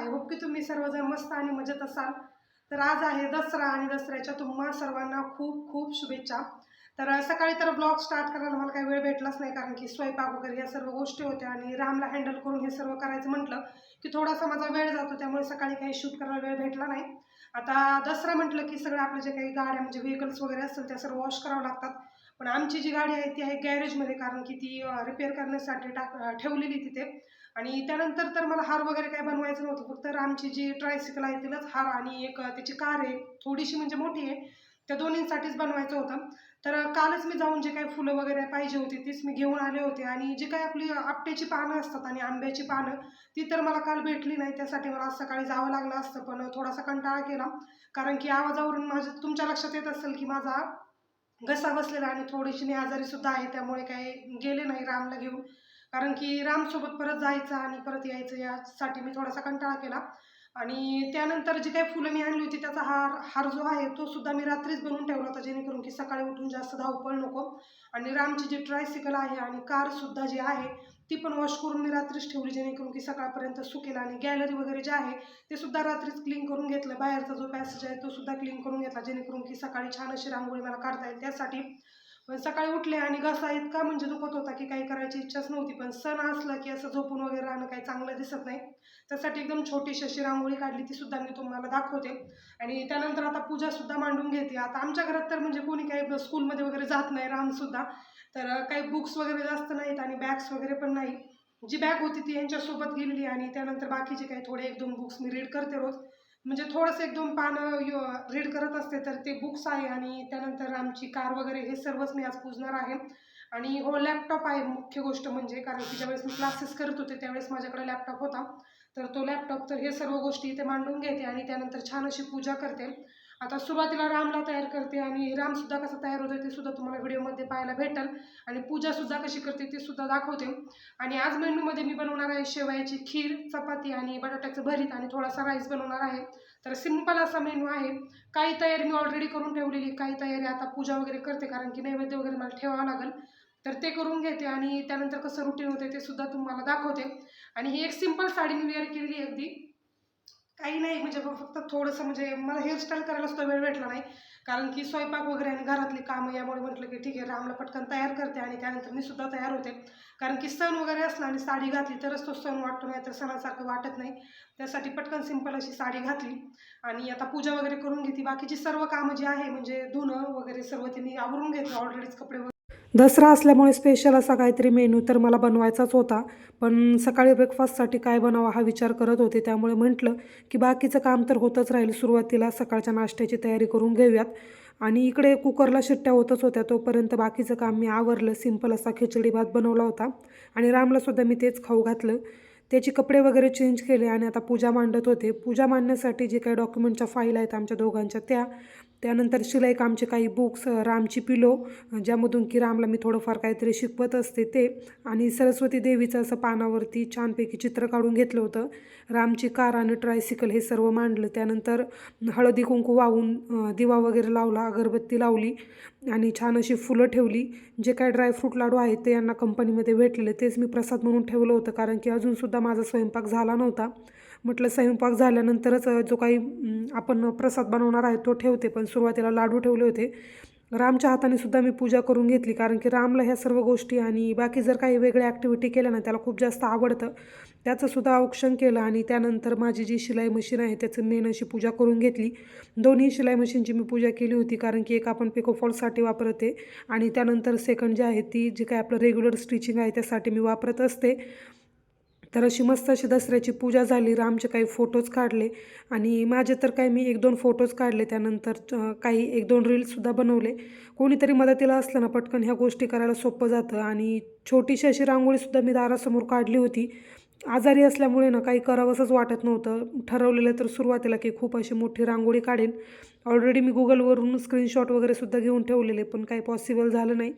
आहे. होप की तुम्ही सर्वजण मस्त आणि मजेत असाल. तर आज आहे दसरा आणि दसऱ्याच्या तुम्हा सर्वांना खूप खूप शुभेच्छा. तर सकाळी तर ब्लॉग स्टार्ट करायला मला काही वेळ भेटलाच नाही कारण की स्वयंपाक वगैरे या सर्व गोष्टी होत्या आणि रामला हँडल करून हे सर्व करायचं म्हटलं की थोडासा माझा वेळ जातो त्यामुळे सकाळी काही शूट करायला वेळ भेटला नाही. आता दसरा म्हटलं की सगळं आपलं जे काही गाड्या म्हणजे व्हेकल्स वगैरे असतील त्या सर्व वॉश करावं लागतात. पण आमची जी गाडी आहे ती आहे गॅरेजमध्ये कारण की ती रिपेअर करण्यासाठी टाक ठेवलेली तिथे. आणि त्यानंतर तर मला हार वगैरे काही बनवायचं नव्हतं. फक्त आमची जी ट्रायसिकल आहे तिलाच हार आणि एक त्याची कार आहे. थोडीशी म्हणजे मोठी आहे. त्या दोन्हींसाठीच बनवायचं होतं. तर कालच मी जाऊन जे काही फुलं वगैरे पाहिजे होती तीच मी घेऊन आले होते. आणि जी काही आपली आपट्याची पानं असतात आणि आंब्याची पानं ती तर मला काल भेटली नाही. त्यासाठी मला आज सकाळी जावं लागलं असतं पण थोडासा कंटाळा केला. कारण की आवाजावरून माझं तुमच्या लक्षात येत असेल की माझा घसा बसलेला आणि थोडीशी मी आजारी सुद्धा आहे. त्यामुळे काही गेले नाही रामला घेऊन. कारण की रामसोबत परत जायचं आणि परत यायचं यासाठी मी थोडासा कंटाळा केला. आणि त्यानंतर जी काही फुलं मी आणली होती त्याचा हार हार जो आहे तो सुद्धा मी रात्रीच बनवून ठेवला होता जेणेकरून की सकाळी उठून जास्त धावपळ नको. आणि रामची जी ट्रायसिकल आहे आणि कारसुद्धा जी आहे ती पण वॉश करून मी रात्रीच ठेवली जेणेकरून की सकाळपर्यंत सुकेल. आणि गॅलरी वगैरे जे आहे ते सुद्धा रात्रीच क्लीन करून घेतलं. बाहेरचा जो पॅसेज आहे तो सुद्धा क्लीन करून घेतला जेणेकरून की सकाळी छान अशी रांगोळी मला काढता येईल त्यासाठी. पण सकाळी उठले आणि घसा इतका म्हणजे दुखत होता की काही करायची इच्छाच नव्हती. पण सण असलं की असं झोपून वगैरे राहणं काही चांगलं दिसत नाही. त्यासाठी एकदम छोटीशी अशी रांगोळी काढली ती सुद्धा मी तुम्हाला दाखवते. आणि त्यानंतर आता पूजासुद्धा मांडून घेते. आता आमच्या घरात तर म्हणजे कोणी काही स्कूलमध्ये वगैरे जात नाही रामसुद्धा तर काही बुक्स वगैरे जास्त नाहीत आणि बॅग्स वगैरे पण नाही. जी बॅग होती ती यांच्यासोबत गेली आणि त्यानंतर बाकीचे काही थोडे एक दोन बुक्स मी रीड करते रोज. म्हणजे थोडंसं एक दोन पानं रीड करत असते तर ते बुक्स आहे आणि त्यानंतर आमची कार वगैरे हे सर्वच मी आज पुजणार आहे. आणि हो लॅपटॉप आहे मुख्य गोष्ट म्हणजे कारण की ज्यावेळेस मी क्लासेस करत होते त्यावेळेस माझ्याकडे लॅपटॉप होता. तर तो लॅपटॉप तर हे सर्व गोष्टी इथे मांडून घेते आणि त्यानंतर छान अशी पूजा करते. आता सुरुवातीला रामला तयार करते आणि रामसुद्धा कसं तयार होतं ते सुद्धा तुम्हाला व्हिडिओमध्ये पाहायला भेटेल. आणि पूजासुद्धा कशी करते ते सुद्धा दाखवते. आणि आज मेनूमध्ये मी बनवणार आहे शेवयाची खीर चपाती आणि बटाट्याचं भरीत आणि थोडासा राईस बनवणार आहे. तर सिंपल असा मेनू आहे. काही तयारी मी ऑलरेडी करून ठेवलेली काही तयारी आता पूजा वगैरे करते कारण की नैवेद्य वगैरे मला ठेवावं लागेल. तर ते करून घेते आणि त्यानंतर कसं रुटीन होते ते सुद्धा तुम्हाला दाखवते. आणि ही एक सिंपल साडी मी वेअर केलेली आहे अगदी. काही नाही म्हणजे फक्त थोडंसं म्हणजे मला हेअरस्टाईल करायला तो वेळ भेटला नाही. कारण की स्वयंपाक वगैरे आणि घरातली कामं यामुळे म्हटलं की ठीक आहे रामला पटकन तयार करते आणि त्यानंतर मी सुद्धा तयार होते. कारण की सण वगैरे असला आणि साडी घातली तरच तो सण वाटतो नाही तर सणासारखं वाटत नाही. त्यासाठी पटकन सिंपल अशी साडी घातली आणि आता पूजा वगैरे करून घेते बाकीची सर्व कामं जी आहे म्हणजे धुणं वगैरे सर्व ते मी आवरून घेतलं. ऑलरेडीच कपडे दसरा असल्यामुळे स्पेशल असा काहीतरी मेनू तर मला बनवायचाच होता. पण सकाळी ब्रेकफास्टसाठी काय बनावा हा विचार करत होते. त्यामुळे म्हटलं की बाकीचं काम तर होतच राहील. सुरुवातीला सकाळच्या नाश्त्याची तयारी करून घेऊयात. आणि इकडे कुकरला शिट्ट्या होतच होत्या. तोपर्यंत बाकीचं काम मी आवरलं. सिंपल असा खिचडी भात बनवला होता. आणि रामलासुद्धा मी तेच खाऊ घातलं. त्याचे कपडे वगैरे चेंज केले आणि आता पूजा मांडत होते. पूजा मांडण्यासाठी जे काही डॉक्युमेंटच्या फाईल आहेत आमच्या दोघांच्या त्या. त्यानंतर शिलाईकामचे काही बुक्स रामची पिलो ज्यामधून की रामला मी थोडंफार काहीतरी शिकवत असते ते. आणि सरस्वती देवीचं असं पानावरती छानपैकी चित्र काढून घेतलं होतं. रामची कार आणि ट्रायसिकल हे सर्व मांडलं. त्यानंतर हळदी कुंकू वाहून दिवा वगैरे लावला अगरबत्ती लावली आणि छान अशी फुलं ठेवली. जे काय ड्रायफ्रूट लाडू आहेत ते यांना कंपनीमध्ये भेटलेले. तेच मी प्रसाद म्हणून ठेवलं होतं. कारण की अजूनसुद्धा माझा स्वयंपाक झाला नव्हता. म्हटलं स्वयंपाक झाल्यानंतरच जो काही आपण प्रसाद बनवणार आहे तो ठेवते. पण सुरुवातीला लाडू ठेवले होते. रामच्या हाताने सुद्धा मी पूजा करून घेतली कारण की रामला ह्या सर्व गोष्टी आणि बाकी जर काही वेगळ्या ॲक्टिव्हिटी केल्या ना त्याला खूप जास्त आवडतं. त्याचंसुद्धा औक्षण केलं आणि त्यानंतर माझी जी शिलाई मशीन आहे त्याचं मेन अशी पूजा करून घेतली. दोन्ही शिलाई मशीनची मी पूजा केली होती कारण की एक आपण पिकोफॉलसाठी वापरते आणि त्यानंतर सेकंड जी आहे ती जी काय आपलं रेग्युलर स्टिचिंग आहे त्यासाठी मी वापरत असते. तर अशी मस्त अशी दसऱ्याची पूजा झाली. रामचे काही फोटोज काढले. आणि माझे तर काही मी एक दोन फोटोज काढले. त्यानंतर काही एक दोन रील्ससुद्धा बनवले. कोणीतरी मदतीला असलं ना पटकन ह्या गोष्टी करायला सोपं जातं. आणि छोटीशी अशी रांगोळीसुद्धा मी दारासमोर काढली होती. आजारी असल्यामुळे ना काही करावंसंच वाटत नव्हतं. ठरवलेलं तर सुरुवातीला की खूप अशी मोठी रांगोळी काढेन. ऑलरेडी मी गुगलवरून स्क्रीनशॉट वगैरे सुद्धा घेऊन ठेवलेले पण काही पॉसिबल झालं नाही.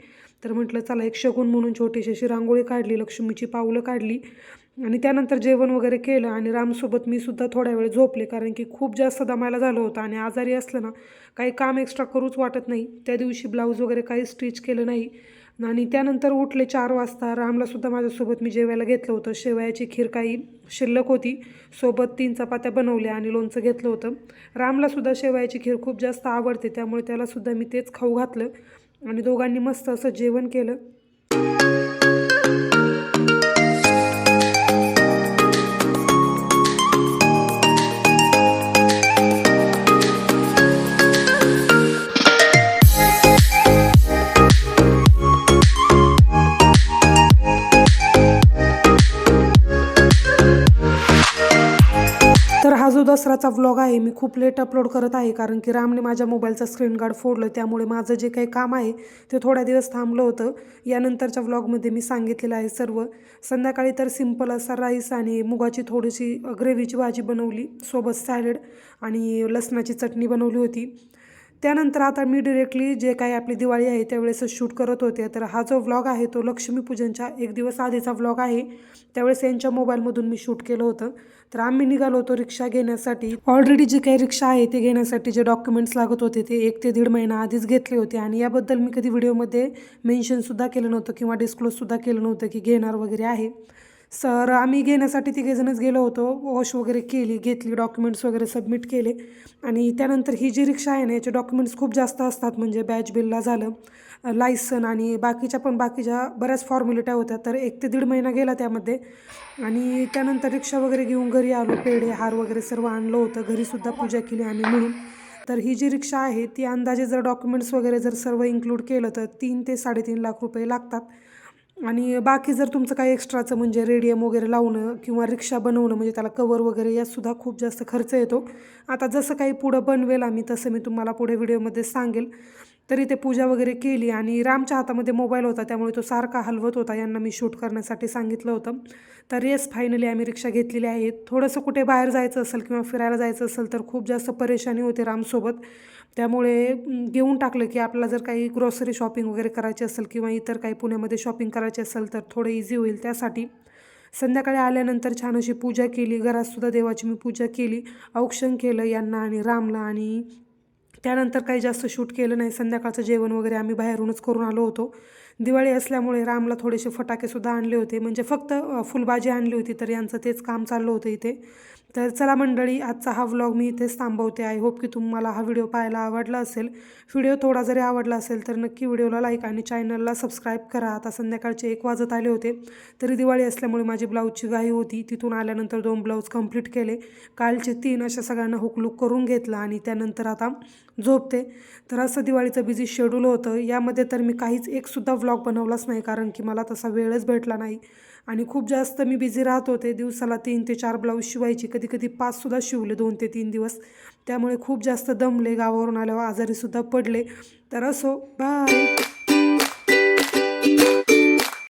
तर म्हटलं चला एक शगून म्हणून छोटीशी अशी रांगोळी काढली. लक्ष्मीची पावलं काढली. आणि त्यानंतर जेवण वगैरे केलं आणि रामसोबत मी सुद्धा थोड्या वेळ झोपले कारण की खूप जास्त दमायला झालं होतं आणि आजारी असलं ना काही काम एक्स्ट्रा करूच वाटत नाही. त्या दिवशी ब्लाऊज वगैरे काही स्टिच केलं नाही. आणि त्यानंतर उठले चार वाजता रामलासुद्धा माझ्यासोबत मी जेवायला घेतलं होतं. शेवयाची खीर काही शिल्लक होती. सोबत तीन चपात्या बनवल्या आणि लोणचं घेतलं होतं. रामलासुद्धा शेवयाची खीर खूप जास्त आवडते त्यामुळे त्यालासुद्धा मी तेच खाऊ घातलं आणि दोघांनी मस्त असं जेवण केलं. दसराचा व्लॉग आहे. मी खूप लेट अपलोड करत आहे कारण की रामने माझ्या मोबाईलचा स्क्रीन गार्ड फोडलं. त्यामुळे माझं जे काही काम आहे ते थोड्या दिवस थांबलं होतं. यानंतरच्या व्लॉगमध्ये मी सांगितलेलं आहे सर्व. संध्याकाळी तर सिंपल असा राईस आणि मुगाची थोडीशी ग्रेव्हीची भाजी बनवली. सोबत सॅलड आणि लसणाची चटणी बनवली होती. त्यानंतर आता मी डिरेक्टली जे काही आपली दिवाळी आहे त्यावेळेस शूट करत होते. तर हा जो व्लॉग आहे तो लक्ष्मीपूजनच्या एक दिवस आधीचा व्लॉग आहे. त्यावेळेस यांच्या मोबाईलमधून मी शूट केलं होतं. तर आम्ही निघालो होतो रिक्षा घेण्यासाठी. ऑलरेडी जे काही रिक्षा आहे ते घेण्यासाठी जे डॉक्युमेंट्स लागत होते ते एक ते दीड महिना आधीच घेतले होते. आणि याबद्दल मी कधी व्हिडिओमध्ये मेन्शनसुद्धा केलं नव्हतं किंवा डिस्क्लोजसुद्धा केलं नव्हतं की घेणार वगैरे आहे. सर आम्ही घेण्यासाठी तिघेजणच गेलो होतो. वॉश वगैरे केली घेतली डॉक्युमेंट्स वगैरे सबमिट केले. आणि त्यानंतर ही जी रिक्षा आहे ना याचे डॉक्युमेंट्स खूप जास्त असतात. म्हणजे बॅच बिलला झालं लायसन आणि बाकीच्या पण बाकीच्या बऱ्याच फॉर्मॅलिट्या होत्या. तर एक ते दीड महिना गेला त्यामध्ये. आणि त्यानंतर रिक्षा वगैरे घेऊन घरी आलो. पेढे हार वगैरे सर्व आणलं होतं. घरीसुद्धा पूजा केली आम्ही मिळून. तर ही जी रिक्षा आहे ती अंदाजे जर डॉक्युमेंट्स वगैरे जर सर्व इन्क्लूड केलं तर तीन ते साडेतीन लाख रुपये लागतात. आणि बाकी जर तुमचं काही एक्स्ट्राचं म्हणजे रेडियम वगैरे लावणं किंवा रिक्षा बनवणं म्हणजे त्याला कवर वगैरे यातसुद्धा खूप जास्त खर्च येतो. आता जसं काही पुढं बनवेल आम्ही तसं मी तुम्हाला पुढे व्हिडिओमध्ये सांगेल. तरी ते पूजा वगैरे केली आणि रामच्या हातामध्ये मोबाईल होता त्यामुळे तो सारखा हलवत होता यांना मी शूट करण्यासाठी सांगितलं होतं. तर येस फायनली आम्ही रिक्षा घेतलेली आहे. थोडंसं कुठे बाहेर जायचं असेल किंवा फिरायला जायचं असेल तर खूप जास्त परेशानी होते रामसोबत. त्यामुळे घेऊन टाकलं की आपल्याला जर काही ग्रॉसरी शॉपिंग वगैरे करायची असेल किंवा इतर काही पुण्यामध्ये शॉपिंग करायची असेल तर थोडं इझी होईल त्यासाठी. संध्याकाळी आल्यानंतर छान अशी पूजा केली. घरातसुद्धा देवाची मी पूजा केली. औक्षण केलं यांना आणि रामला आणि त्यानंतर काही जास्त शूट केलं नाही. संध्याकाळचं जेवण वगैरे आम्ही बाहेरूनच करून आलो होतो. दिवाळी असल्यामुळे रामला थोडेसे फटाकेसुद्धा आणले होते. म्हणजे फक्त फुलबाजी आणली होती तर यांचं तेच काम चाललं होतं इथे. तर चला मंडळी आजचा हा व्लॉग मी इथेच थांबवते. आय होप की तुम्हाला हा व्हिडिओ पाहायला आवडला असेल. व्हिडिओ थोडा जरी आवडला असेल तर नक्की व्हिडिओला लाईक आणि चॅनलला सबस्क्राईब करा. आता संध्याकाळचे एक वाजत आले होते तरी दिवाळी असल्यामुळे माझी ब्लाऊजची घाई होती. तिथून आल्यानंतर दोन ब्लाऊज कंप्लीट केले. कालचे तीन अशा सगळ्यांना हुकलूक करून घेतला आणि त्यानंतर आता झोपते. तर असं दिवाळीचं बिझी शेड्यूल होतं. यामध्ये तर मी काहीच एकसुद्धा व्लॉग बनवलाच नाही कारण की मला तसा वेळच भेटला नाही. आणि खूप जास्त मी बिझी राहत होते. दिवसाला तीन ते चार ब्लाऊज शिवायची. कधी कधी कधी पाचसुद्धा शिवले दोन ते तीन दिवस. त्यामुळे खूप जास्त दमले गावावरून आल्यावर आजारीसुद्धा पडले. तर असो बाय